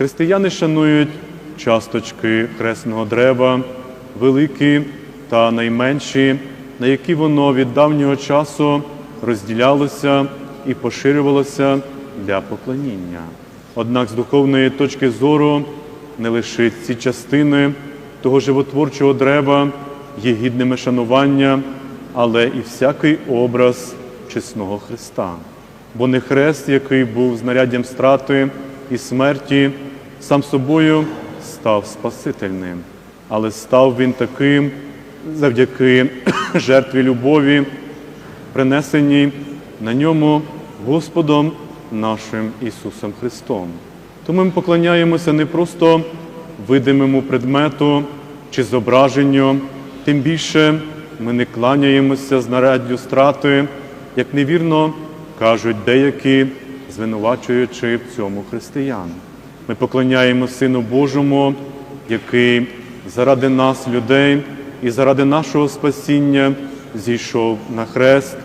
Християни шанують часточки хресного дерева, великі та найменші, на які воно від давнього часу розділялося і поширювалося для поклоніння. Однак з духовної точки зору не лише ці частини того животворчого дерева є гідними шанування, але і всякий образ чесного Христа. Бо не хрест, який був знаряддям страти і смерті, сам собою став Спасительним, але став він таким завдяки жертві любові, принесеній на ньому Господом нашим Ісусом Христом. Тому ми поклоняємося не просто видимому предмету чи зображенню, тим більше ми не кланяємося знаряддю страти, як невірно кажуть деякі, звинувачуючи в цьому християн. Ми поклоняємо Сину Божому, який заради нас, людей, і заради нашого спасіння зійшов на хрест,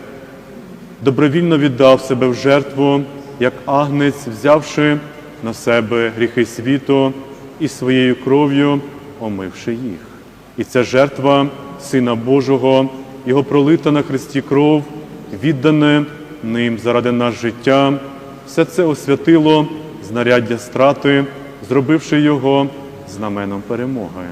добровільно віддав себе в жертву, як агнець, взявши на себе гріхи світу і своєю кров'ю омивши їх. І ця жертва Сина Божого, Його пролита на хресті кров, віддане ним заради нас життя, все це освятило знаряддя страти, зробивши його знаменом перемоги.